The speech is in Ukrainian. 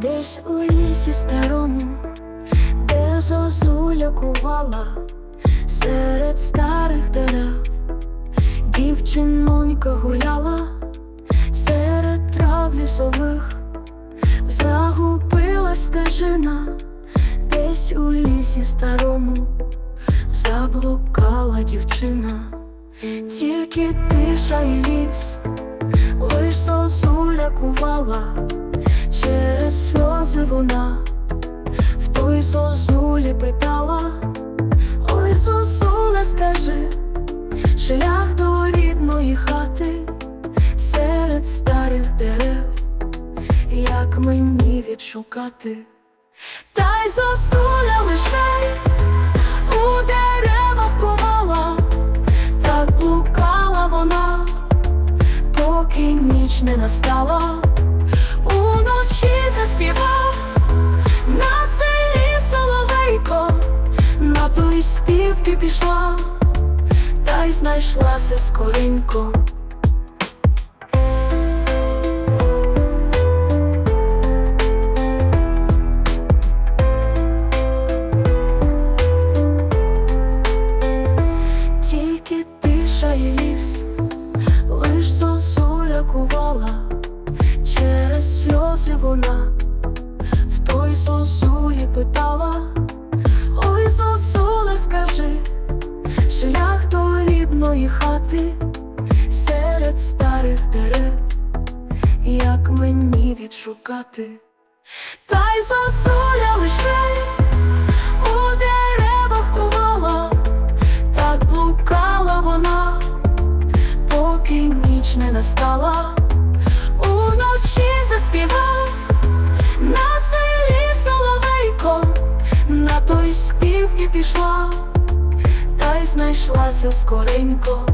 Десь у лісі старому, де зозуля кувала серед старих дерев, дівчинонька гуляла серед трав лісових, загубила стежина, десь у лісі старому, заблукала дівчина, тільки тиша і ліс, лиш зозуля кувала. Вона в той зозулі питала, ой, зозуле, скажи, шлях до рідної хати серед старих дерев, як мені відшукати, та й зозуля лише у деревах ховала, так блукала вона, поки ніч не настала. Той співки пішла, та й знайшлася скоренько. Тільки тиша і лиш зозуля кувала. Через сльози вона в той зозулі мені відшукати, та й зозуля лише у деревах ховала, так блукала вона, поки ніч не настала. Уночі заспівав на селі соловейко, на той співки пішла, та й знайшлася скоренько.